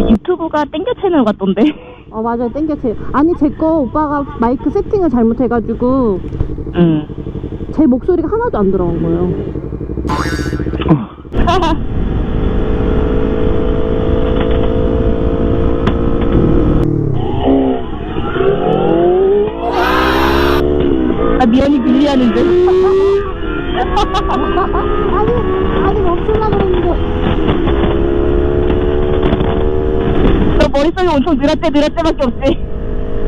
유튜브가 땡겨 채널 같던데. 어 맞아요 땡겨쳐요 아니 제 거 오빠가 마이크 세팅을 잘못해가지고 응. 제 목소리가 하나도 안 들어간 거예요 아, 미연이 빌리하는데. 아니 멈출라 그랬는데 너 머릿속에 엄청 느라떼, 느라떼밖에 없지.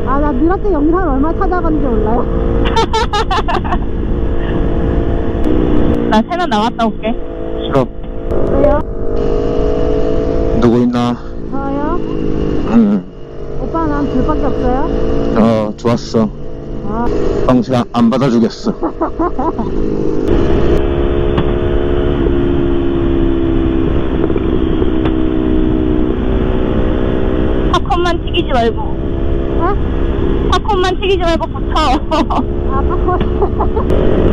아나 느라떼 영상을 얼마나 찾아갔는지 몰라요 나 세나 나왔다 올게. 싫어. 왜요? 누구 있나? 저요? 응. 오빠 난 둘밖에 없어요? 어, 좋았어. 아 평생 안 받아주겠어. 팝콘만 튀기지 말고. 어? 팝콘만 튀기지 말고 붙어. 아 팝콘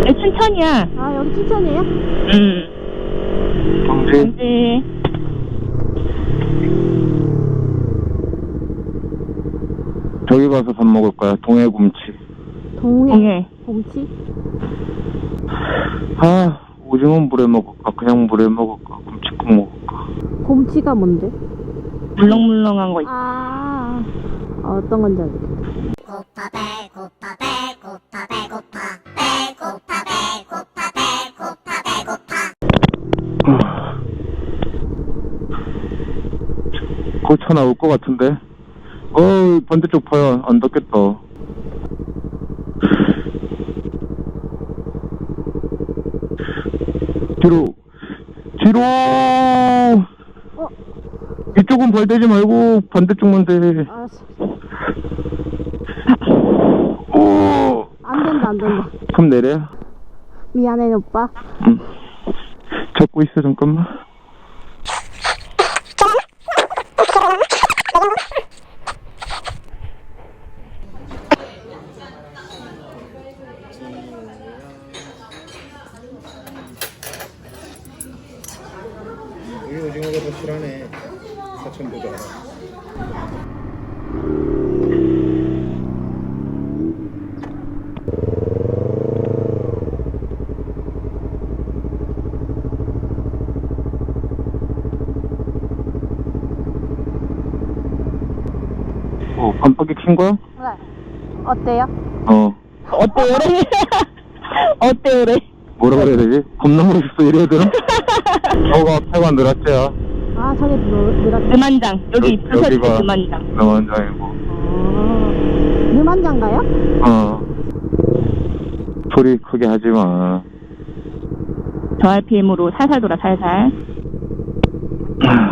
여기 춘천이야. 아 여기 춘천이에요? 응. 경지? 왠지. 저기 가서 밥 먹을 거야. 동해곰치. 동해 동해. 곰치? 아, 오징어 물에 먹을까? 그냥 물에 먹을까? 곰치국 먹을까? 곰치가 뭔데? 물렁물렁한 거 있어. 아 어떤 건지 알겠다 고파 배고파 배고파 배고파 배고파 배고파 배고파 배고파 아. 거기 차 나올 것 같은데? 어, 반대쪽 봐요. 안 닿겠다. 뒤로, 뒤로! 어? 이쪽은 발대지 말고 반대쪽만 대. 알았어 오! 안 된다 그럼 내려. 미안해 오빠 응. 잡고 있어, 잠깐만. 이 오징어가 더 실하네 사천보다 어, 깜빡이 킨 거야? 네 어때요? 어. 어때요래? 어때요래? 뭐라 그래야 되지? 겁나 멋있어, 이래야 되나? 저거 앞에가 늘었지야. 아 저게 뭐 느라떼 느만장. 여기 부서지 여기가 느만장. 명원장이고. 아 느만장가요? 어. 소리 크게 하지 마. 저 RPM으로 살살 돌아, 살살.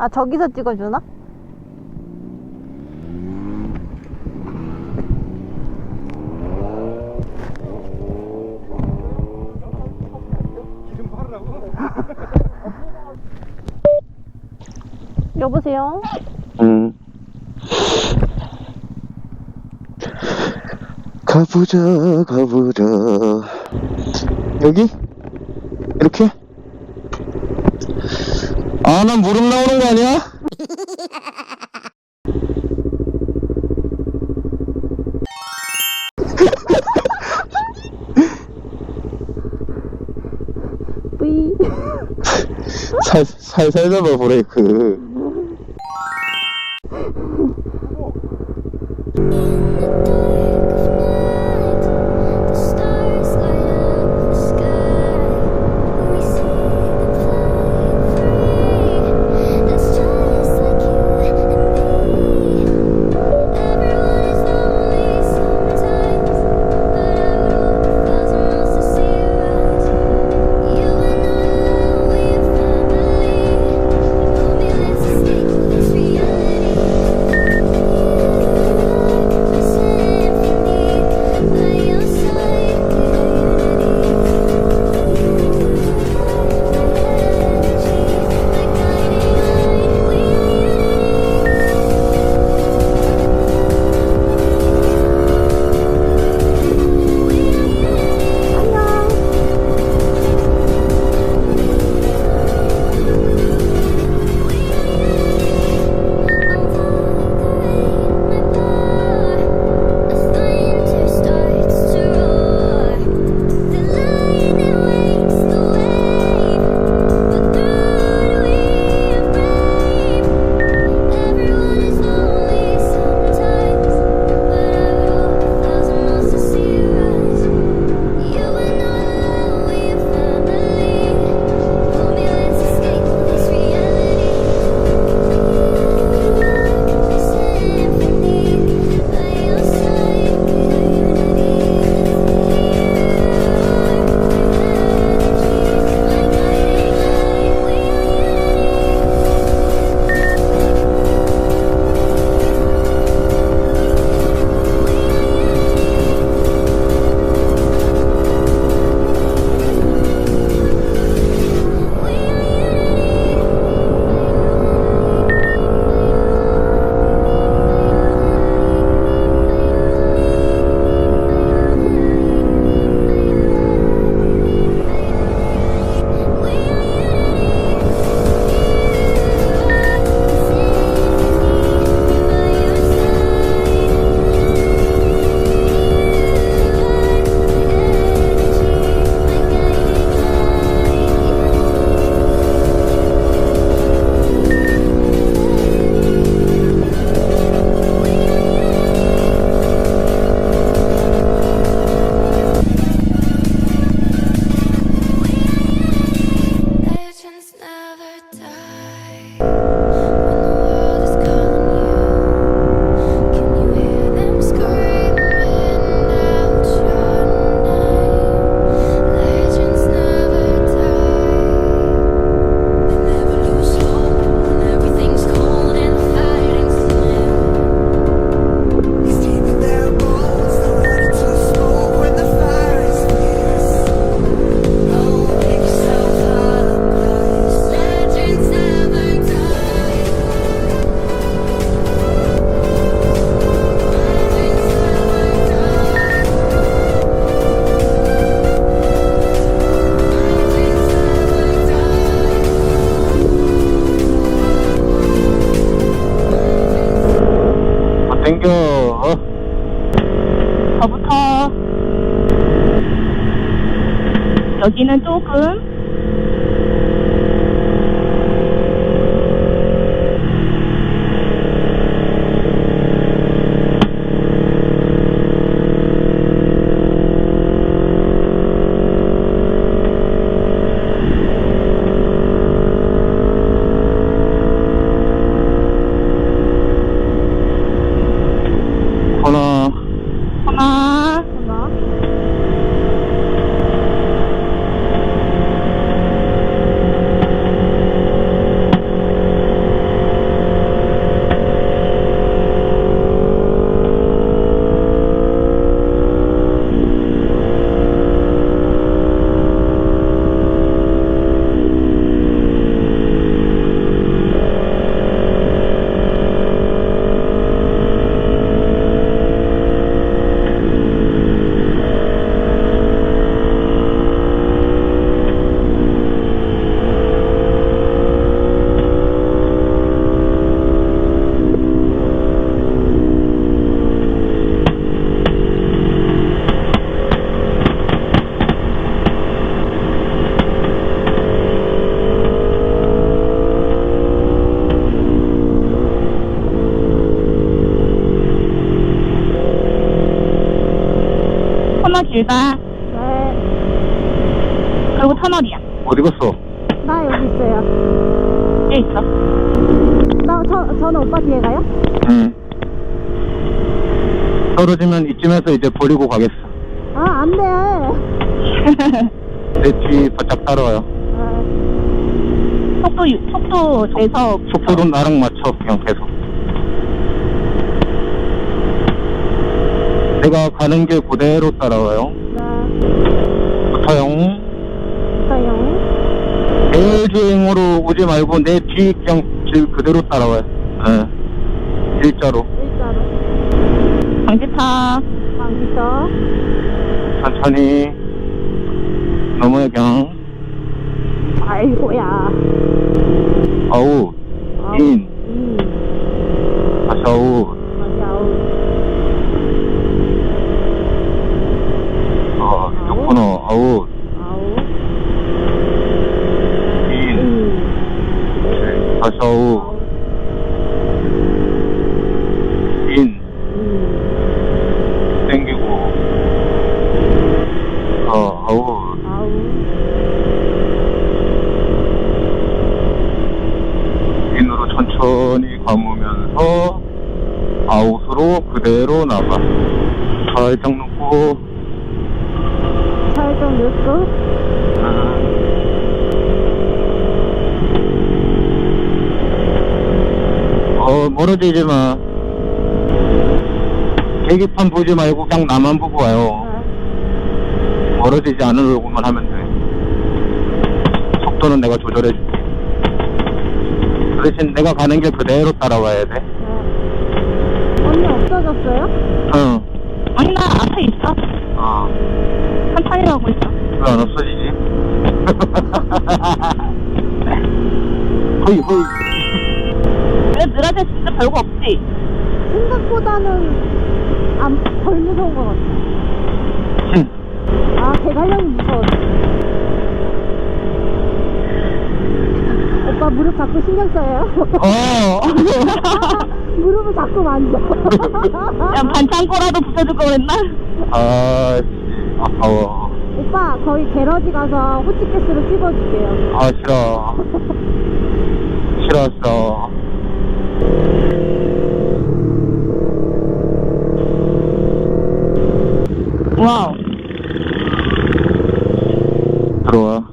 아 저기서 찍어주나? 여보세요? 응. 가보자, 가보자. 여기? 이렇게? 아, 난 무릎 나오는 거 아니야? 뿌이 살, 살살 브레이크. 他 여기는 조금 길다. 네. 그리고 터널이야. 어디 갔어? 나 여기 있어요. 여기 있어. 나, 저, 저는 오빠 뒤에 가요? 응. 떨어지면 이쯤에서 이제 버리고 가겠어. 아, 안 돼. 내 뒤 바짝 따라와요. 네. 속도 유- 속도 내서 속도도 나랑 맞춰 그냥 계속. 내가 가는 길 그대로 따라와요. 네. 붙어요. 있어요. 대주행으로 오지 말고 내 뒤 그냥 길 그대로 따라와요. 예. 일자로. 일자로. 방지타. 방지터. 천천히. 넘어요 그냥. 아이고야. 아우. 아우. 인. 인. 다시 아우. 다시 아웃. 어, 이쪽 코너. 아우. 아웃. 인. 인. 다시 아우. 아웃. 인. 인. 땡기고. 어, 아우. 아웃. 인으로 천천히 감으면서 아웃으로 그대로 나가. 살짝 놓고. 살좀 넣고. 어, 멀어지지 마. 계기판 보지 말고 그냥 나만 보고 와요. 네. 멀어지지 않으려고만 하면 돼. 속도는 내가 조절해 줄게. 그 대신 내가 가는 길 그대로 따라와야 돼. 네. 언니 없어졌어요? 응. 아니 나 앞에 있어. 어. 천천히 가고 있어. 왜 안 없어지지? 허이, 허이. 왜 느라데 진짜 별거 없지? 생각보다는 안, 덜 무서운 것 같아. 흠. 아, 대관령이 무서워. 오빠 무릎 자꾸 신경 써요. 어! 무릎을 자꾸 만져. 야 반창고라도 붙여줄 걸 그랬나? 아, 씨, 아까워. 오빠, 거기 게러지 가서 호치케스로 찝어줄게요. 아, 싫어. 싫어, 싫어. 와우. 들어와.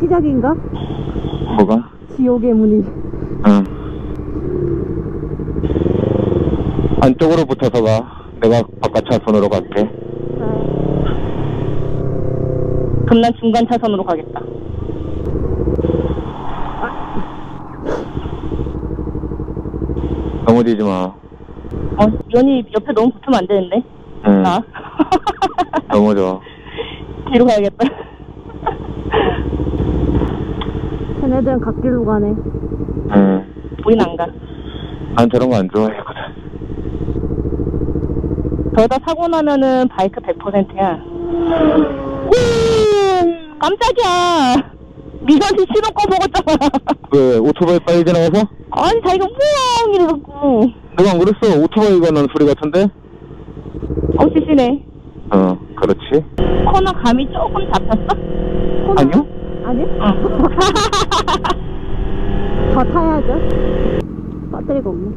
시작인가? 뭐가? 지옥의 문이. 응. 안쪽으로 붙어서 가. 내가 바깥 차선으로 갈게. 네. 그럼 난 중간 차선으로 가겠다. 넘어지지 마. 어, 연이 옆에 너무 붙으면 안 되는데. 응. 나. 넘어져. 뒤로 가야겠다. 쟤네들은 갓길로 가네. 응. 우린 안 가. 난 저런 거 안 좋아했거든. 저러다 사고 나면은 바이크 100%야. 오! 깜짝이야. 미선씨 시동 꺼먹었잖아. 왜, 오토바이 빨리 지나가서? 아니, 자기가 우엉 이래갖고. 내가 안 그랬어. 오토바이가 나는 소리 같은데? 어, 시시네. 어, 그렇지. 코너 감이 조금 잡혔어? 아니요? 아니? 응. 더 타야죠. 배터리가 없네.